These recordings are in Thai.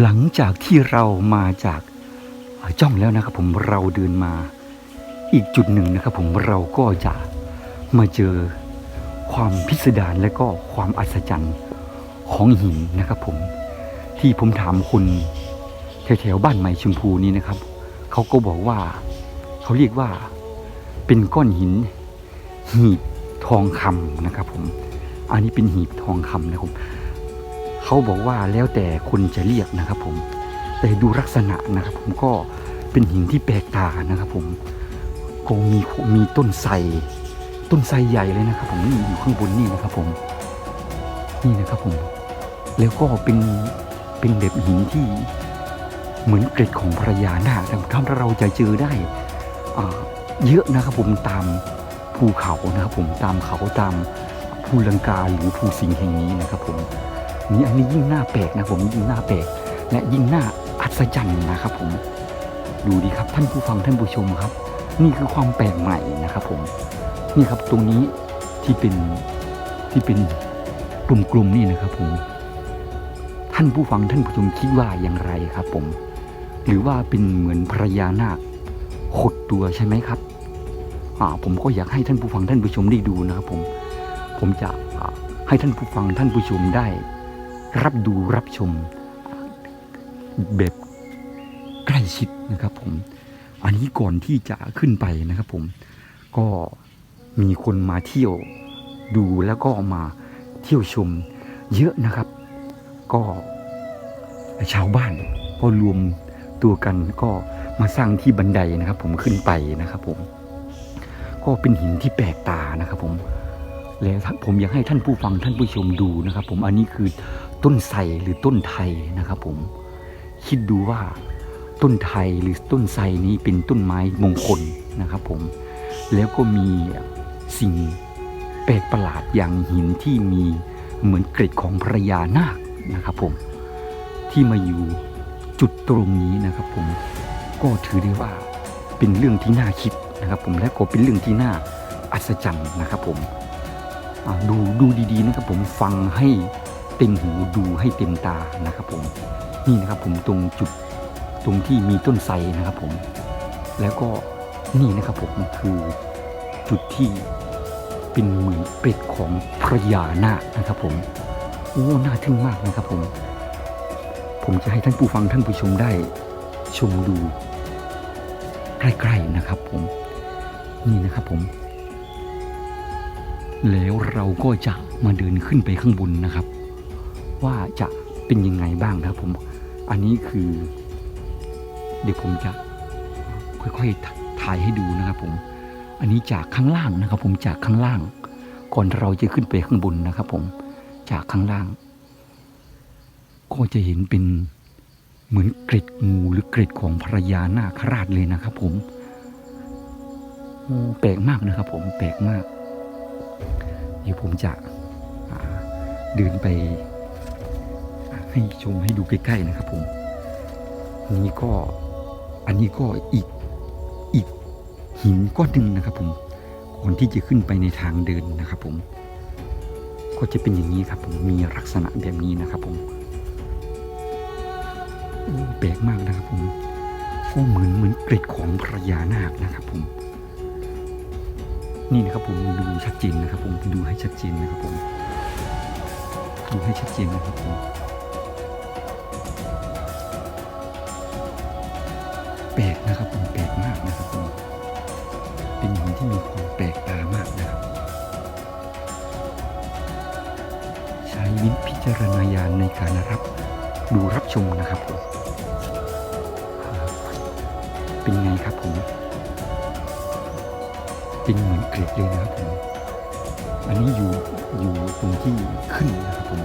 หลังจากที่เรามาจากจ้องแล้วนะครับผมเราเดินมาอีกจุดหนึ่งนะครับผมเราก็จะมาเจอความพิสดารและก็ความอัศจรรย์ของหินนะครับผมที่ผมถามคนแถวๆบ้านใหม่ชมพูนี้นะครับ เขาก็บอกว่าเขาเรียกว่าเป็นก้อนหิน หีบทองคำนะครับผม อันนี้เป็นหีบทองคำนะครับ เขาบอกว่าแล้วแต่คนจะเรียกนะครับ ผมแต่ดูลักษณะนะครับ ผมก็เป็นหินที่แปลกตานะครับ ผมก็มีมีต้นไทรต้นไทรใหญ่เลยนะครับ ผมนี่อยู่ข้างบนนี่นะครับ ผม นี่นะครับผมแล้วก็เป็นเป็นแบบหินที่เหมือนเกร็ดของพระยานาคนะครับถ้าเราจะเจอได้อ่าเยอะนะครับผมตามภูเขานะครับผมตามเขาตามภูลังกาหรือภูสิงห์แห่งนี้นะครับผม นี่อันนี้ยิ่งน่าแปลกนะผมยิ่งน่าแปลกและยิ่งน่าอัศจรรย์นะครับ ผมดูดีครับท่านผู้ฟังท่านผู้ชมครับ นี่คือความแปลกใหม่นะครับ ผมนี่ครับตรงนี้ที่เป็นที่เป็นกลุ่มๆนี่นะครับ ผม ท่านผู้ฟังท่านผู้ชมคิดว่าอย่างไรครับ ผม หรือว่าเป็นเหมือนพระยานาคขดตัวใช่ไหมครับอ่าผมก็อยากให้ท่านผู้ฟังท่านผู้ชมได้ดูนะครับ ผม ผมจะให้ท่านผู้ฟังท่านผู้ชมได้ รับดูรับชมแบบใกล้ชิดนะครับผม อันนี้ก่อนที่จะขึ้นไปนะครับผม ก็มีคนมาเที่ยวดูแล้วก็มาเที่ยวชมเยอะนะครับ ก็ชาวบ้านก็รวมตัวกันก็มาสร้างที่บันไดนะครับ ผมขึ้นไปนะครับ ผม ก็เป็นหินที่แปลกตานะครับ ผมแล้วผมอยากให้ท่านผู้ฟังท่านผู้ชมดูนะครับ ผมอันนี้คือ ต้นไทรหรือต้นไทรนะครับผมคิดดูว่าต้นไทรหรือต้นไทรนี้เป็นต้นไม้มงคลนะครับผมแล้วก็มีสิ่งแปลกประหลาดอย่างหินที่มีเหมือนเกร็ดของพระยานาคนะครับผมที่มาอยู่จุดตรงนี้นะครับผมก็ถือได้ว่าเป็นเรื่องที่น่าคิดนะครับผมและก็เป็นเรื่องที่น่าอัศจรรย์นะครับผมดูดูดีๆนะครับผมฟังให้ เต็มหูดูให้เต็มตานะครับผมนี่นะครับผมตรงจุดตรงที่มีต้นไทรนะครับผม แล้วก็นี่นะครับผมคือจุดที่เป็นเหมือนเป็ดของพระยานาคนะครับผมโอ้น่าทึ่งมากนะครับผม ผมจะให้ท่านผู้ฟังท่านผู้ชมได้ชมดูใกล้ๆนะครับผมนี่นะครับผม แล้วเราก็จะมาเดินขึ้นไปข้างบนนะครับ ว่าจะเป็นยังไงบ้างนะครับผม อันนี้คือ เดี๋ยวผมจะค่อยๆถ่ายให้ดูนะครับผม อันนี้จากข้างล่างนะครับ ผมจากข้างล่าง ก่อนเราจะขึ้นไปข้างบนนะครับ ผม จากข้างล่าง ก็จะเห็นเป็นเหมือนเกร็ดงูหรือเกร็ดของพระยานาคราชเลยนะครับ ผมแปลกมากนะครับ ผมแปลกมาก เดี๋ยวผมจะเดินไป ให้ชมให้ดูใกล้ ๆนะครับผม นี่ก็อันนี้ก็อีกอีกหินก้อนหนึ่งนะครับผมก่อนที่จะขึ้นไปในทางเดินนะครับผมก็จะเป็นอย่างนี้ครับผมมีลักษณะแบบนี้นะครับผมโอ้แปลกมากนะครับผมก็เหมือนเหมือนเกร็ดของพระยานาคนะครับผม นี่นะครับผมดูชัดเจนนะครับผมดูให้ชัดเจนนะครับผมดูให้ชัดเจนนะครับผม ปลกนะครับผมแปลกมากนะครับผมเป็นหินที่มีความแปลกตามากนะครับใช้วิพิจารณญาณในการรับดูรับชมนะครับผมเป็นไงครับผมเป็นเหมือนเกล็ดเลยนะครับผมอันนี้อยู่อยู่ตรงที่ขึ้นนะครับผม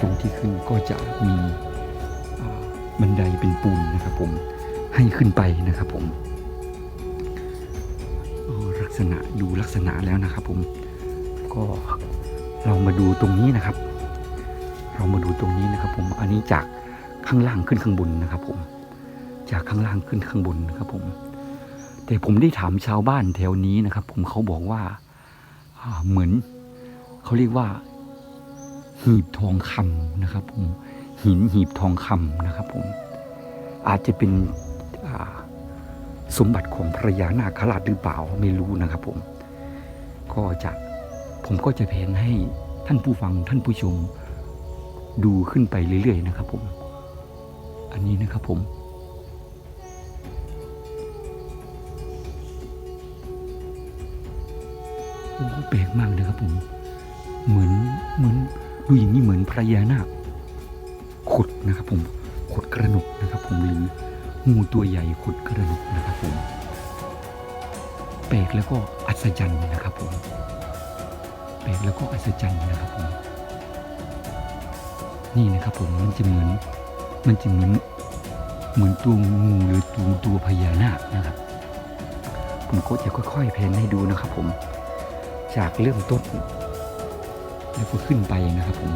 ตรงที่ขึ้นก็จะมีบันไดเป็นปูนนะครับผม ให้ขึ้นไปนะครับผมลักษณะดูลักษณะแล้วนะครับ ผมก็เรามาดูตรงนี้นะครับ เรามาดูตรงนี้นะครับ ผมอันนี้จากข้างล่างขึ้นข้างบนนะครับ ผม จากข้างล่างขึ้นข้างบนนะครับ ผม แต่ผมได้ถามชาวบ้านแถวนี้นะครับ ผมเขาบอกว่าเหมือนเขาเรียกว่า หีบทองคำนะครับ ผมหินหีบทองคำนะครับ ผม อาจจะเป็น สมบัติของพระยานาคราชหรือเปล่าไม่รู้นะครับผม ก็จะผมก็จะเพนให้ท่านผู้ฟังท่านผู้ชมดูขึ้นไปเรื่อยๆนะครับผม อันนี้นะครับผมโอ้แปลกมากเลยครับผม เหมือนเหมือนดูอย่างนี้เหมือนพระยานาคขดนะครับผมขดกระหนกนะครับผมหรือ งูตัวใหญ่ขุดกระหนกนะครับผมแปลกแล้วก็อัศจรรย์นะครับผมแปลกแล้วก็อัศจรรย์นะครับผมนี่นะครับผมมันจะเหมือนมันจะเหมือนเหมือนตัวงูหรือตัวตัวพญานาคนะครับ ผมก็จะค่อยๆเพนให้ดูนะครับผมจากเริ่มต้น แล้วก็ขึ้นไปนะครับผม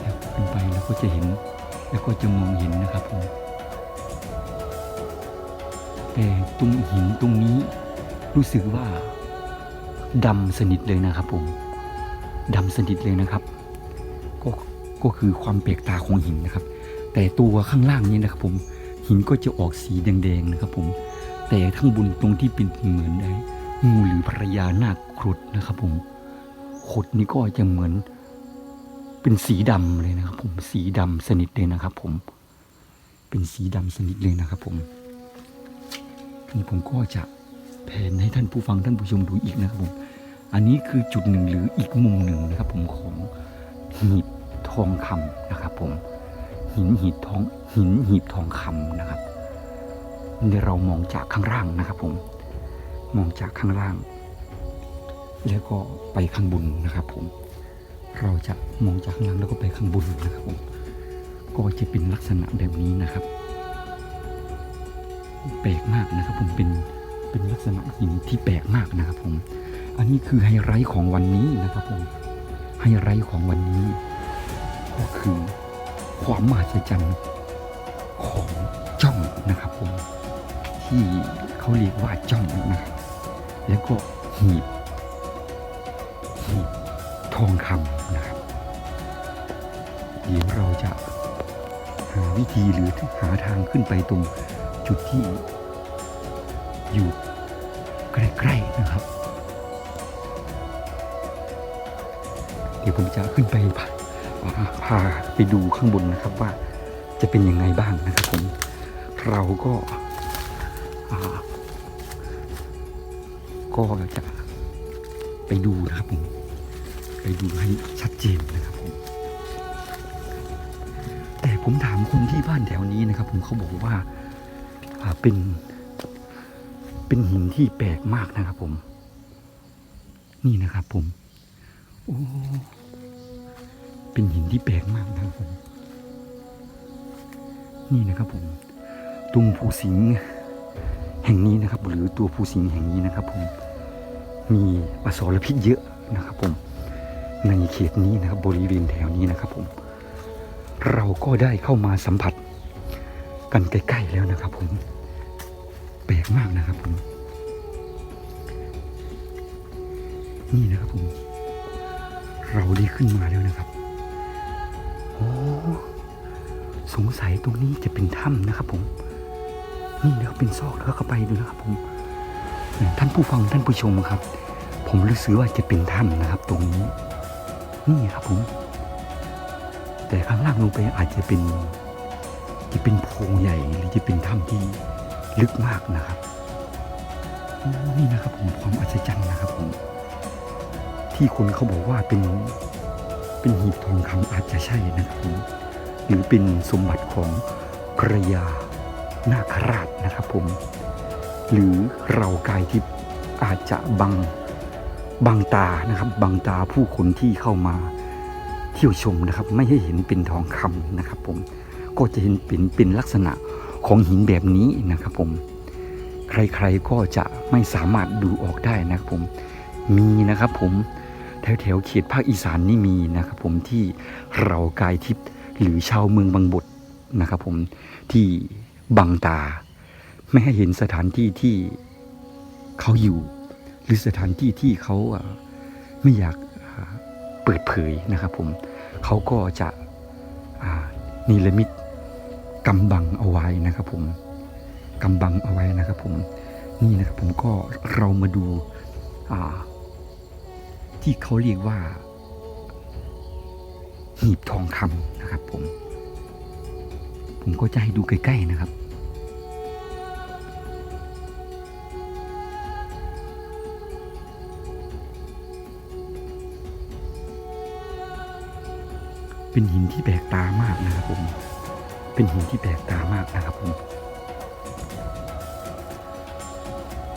แล้วขึ้นไปแล้วก็จะเห็น แล้วก็จะมองเห็นนะครับผม แต่ตรงหินตรงนี้รู้สึกว่าดำสนิทเลยนะครับผมดำสนิทเลยนะครับ ก็ก็คือความแปลกตาของหินนะครับ แต่ตัวข้างล่างนี้นะครับผมหินก็จะออกสีแดงๆนะครับผมแต่ข้างบนตรงที่เป็นเหมือนไอ้งูหรือพระยานาคครุฑนะครับผมขดนี่ก็จะเหมือนเป็นสีดำเลยนะครับ ผมสีดำสนิทเลยนะครับ ผม เป็นสีดำสนิทเลยนะครับ ผม นี่ผมก็จะแผนให้ท่านผู้ฟังท่านผู้ชมดูอีกนะครับผม อันนี้คือจุดหนึ่งหรืออีกมุมหนึ่งนะครับผมของหีบทองคำนะครับ ผม หินหีบทองหินหีบทองคำนะครับเนี่ยเรามองจากข้างล่างนะครับ ผม มองจากข้างล่าง แล้วก็ไปข้างบนนะครับ ผม เราจะมองจากข้างล่างแล้วก็ไปข้างบนนะครับผม ก็จะเป็นลักษณะแบบนี้นะครับ แปลกมากนะครับ ผมเป็นเป็นลักษณะหินที่แปลกมากนะครับ ผม อันนี้คือไฮไลท์ของวันนี้นะครับ ผมไฮไลท์ของวันนี้ ก็คือความมหัศจรรย์ของจ้องนะครับ ผมที่เขาเรียกว่าจ้องนะครับแล้วก็หีบหีบทองคำนะครับเดี๋ยวเราจะหาวิธีหรือหาทางขึ้นไปตรง จุดที่อยู่ใกล้ๆนะครับ เดี๋ยวผมจะขึ้นไปพาพาไปดูข้างบนนะครับว่าจะเป็นยังไงบ้างนะครับผม เราก็าก็จะไปดูนะครับผม ไปดูให้ชัดเจนนะครับผม แต่ผมถามคนที่บ้านแถวนี้นะครับผมเขาบอกว่า เป็น เป็นหินที่แปลกมากนะครับผม นี่นะครับผม โอ้ เป็นหินที่แปลกมากนะครับผม นี่นะครับผม ตรงภูสิงแห่งนี้นะครับ หรือตัวภูสิงแห่งนี้นะครับผม มีอสรพิษเยอะนะครับผม ในเขตนี้นะครับบริเวณแถวนี้นะครับผม เราก็ได้เข้ามาสัมผัส กันใกล้ๆแล้วนะครับผม แปลกมากนะครับผม นี่นะครับผม เราได้ขึ้นมาแล้วนะครับโอ้สงสัยตรงนี้จะเป็นถ้ำนะครับผม นี่นะครับเป็นซอกแล้วเข้าไปดูนะครับผมท่านผู้ฟังท่านผู้ชมครับ ผมรู้สึกว่าจะเป็นถ้ำนะครับ ตรงนี้ นี่ครับผม แต่ข้างล่างลงไปอาจจะเป็น จะเป็นโพรงใหญ่หรือจะเป็นถ้ำที่ลึกมากนะครับนี่นะครับผมความอัศจรรย์นะครับผมที่คนเขาบอกว่าเป็นเป็นหีบทองคำอาจจะใช่นะครับผมหรือเป็นสมบัติของพระยานาคราชนะครับผม หรือเรากายทิพย์อาจจะบังบังตานะครับบังตาผู้คนที่เข้ามาเที่ยวชมนะครับ ไม่ให้เห็นเป็นทองคำนะครับผม ก็จะเห็นเป็นเป็นลักษณะของหินแบบนี้นะครับผม ใครๆก็จะไม่สามารถดูออกได้นะครับผม มีนะครับผมแถวๆเขตภาคอีสานนี่มีนะครับผมที่เรากายทิพย์หรือชาวเมืองบางบทนะครับผมที่บังตา ไม่ให้เห็นสถานที่ที่เขาอยู่ หรือสถานที่ที่เขาไม่อยากเปิดเผยนะครับผมเขาก็จะนิรมิต กำบังเอาไว้นะครับผมกำบังเอาไว้นะครับผมนี่นะครับผมก็เรามาดูาที่เขาเรียกว่า หีบทองคำนะครับผม ผมก็จะให้ดูใกล้ ๆนะครับ เป็นหินที่แปลกตามากนะครับผม เป็นหินที่แปลกตามากนะครับผม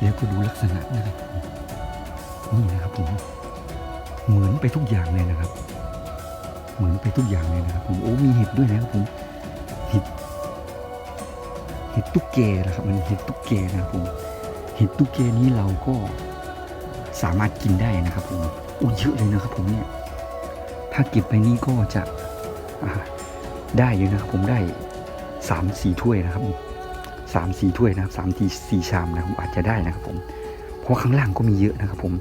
แล้วก็ดูลักษณะนะครับผมนี่นะครับผมเหมือนไปทุกอย่างเลยนะครับ เหมือนไปทุกอย่างเลยนะครับ ผมโอ้มีเห็ดด้วยนะครับผมเห็ดเห็ดตุ๊กแกนะครับ มันเห็ดตุ๊กแกนะครับผมเห็ดตุ๊กแกนี้เราก็สามารถกินได้นะครับ ผมโอ้เยอะเลยนะครับ ผมเนี่ยถ้าเก็บไปนี้ก็จะได้อยู่นะครับ ผมได้ สามสี่ถ้วยนะครับสามสี่ถ้วยนะครับสามทีสี่ชามนะครับอาจจะได้นะครับผม เพราะข้างล่างก็มีเยอะนะครับผม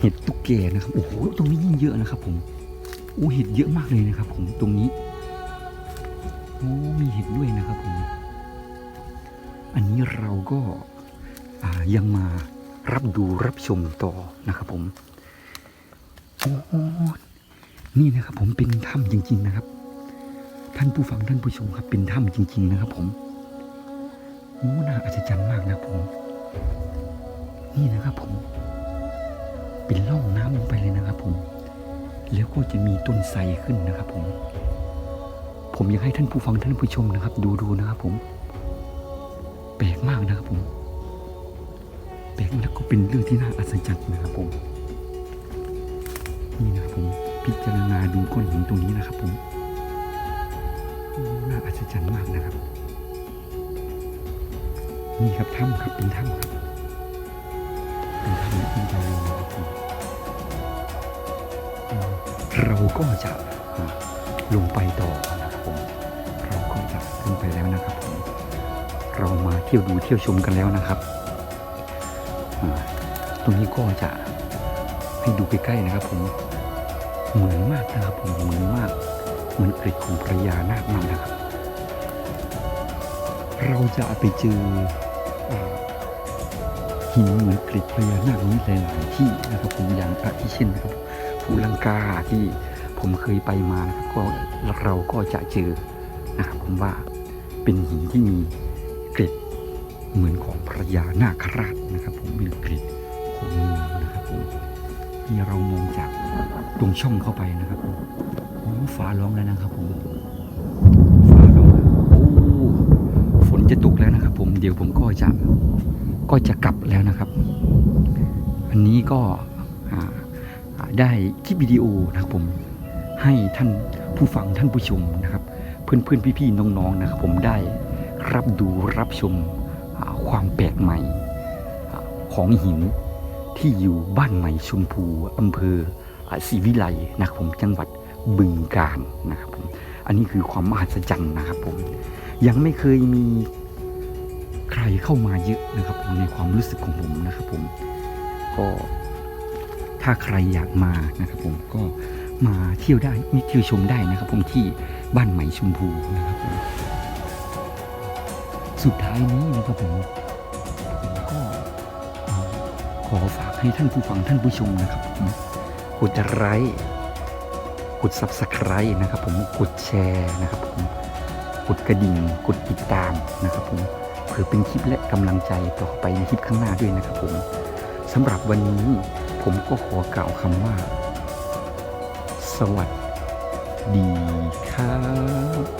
เห็ดตุ๊กแกนะครับโอ้โหตรงนี้ยิ่งเยอะนะครับ ผมโอ้เห็ดเยอะมากเลยนะครับ ผมตรงนี้โอ้มีเห็ดด้วยนะครับผม อันนี้เราก็ายังมารับดูรับชมต่อนะครับผมโอ้นี่นะครับผมเป็นถ้ำจริง ๆนะครับ ท่านผู้ฟังท่านผู้ชมครับเป็นถ้ำจริง ๆ นะครับผมโอ้น่าอัศจรรย์มากนะผม นี่นะครับผม เป็นร่องน้ำลงไปเลยนะครับผม แล้วก็จะมีต้นไทรขึ้นนะครับผม ผมอยากให้ท่านผู้ฟังท่านผู้ชมนะครับ ดูดูนะครับผม แปลกมากนะครับผม แปลกแล้วก็เป็นเรื่องที่น่าอัศจรรย์นะครับผม นี่นะครับผม พิจารณาดูก้อนหินตรงนี้นะครับผม น่าอัศจรรย์มากนะครับ นี่ครับถ้ำครับเป็นถ้ำครับเป็นถ้ำและเป็นใจเลยนะครับผมอืมเราก็จะลงไปต่อนะครับผมเราก็จะลงไปแล้วนะครับผมเรามาเที่ยวดูเที่ยวชมกันแล้วนะครับตรงนี้ก็จะให้ดูใกล้ๆนะครับ ผมเหมือนมากนะครับผมเหมือนมากเหมือนกร็ดของพระยานาคมากนะครับ เราจะไปเจอหินเหมือนกร็ดพญานาคนี้หลายๆที่นะครับผมอย่างอาทิเช่นนะครับภูลังกาที่ผมเคยไปมานะครับก็เราก็จะเจอนะครับผมว่าเป็นหินที่มีกร็ดเหมือนของพระยานาคราชนะครับ ผมเป็นเกร็ดของงูนะครับผมที่เรามองจากตรงช่องเข้าไปนะครับผมโอ้ฟ้าร้องแล้วนะครับผมฟ้าร้องแล้วโอ้ฝน จะตกแล้วนะครับ ผมเดี๋ยวผมก็จะก็จะกลับแล้วนะครับ อันนี้ก็ได้คลิปวิดีโอนะครับผมให้ท่านผู้ฟังท่านผู้ชมนะครับ เพื่อนเพื่อนพี่พี่ๆน้องๆนะครับ ผมได้รับดูรับชมความแปลกใหม่ของหินที่อยู่บ้านใหม่ชมพูอำเภอศรีวิไลนะครับผมจังหวัดบึงกาฬนะครับผมอันนี้คือความมหัศจรรย์นะครับผมยังไม่เคยมี ใครเข้ามาเยอะนะครับผมในความรู้สึกของผมนะครับผมก็ถ้าใครอยากมานะครับผมก็มาเที่ยวได้มีเที่ยวชมได้นะครับ ผมที่บ้านใหม่ชมพูนะครับผมสุดท้ายนี้นะครับผมผมก็ขอฝากให้ท่านผู้ฟังท่านผู้ชมนะครับผมกดไลค์กด subscribe นะครับผมกดแชร์นะครับผมกดกระดิ่งกดติดตามนะครับผม เพื่อเป็นคลิปและกำลังใจต่อไปในคลิปข้างหน้าด้วยนะครับผมสำหรับวันนี้ผมก็ขอกล่าวคำว่า สวัสดีครับ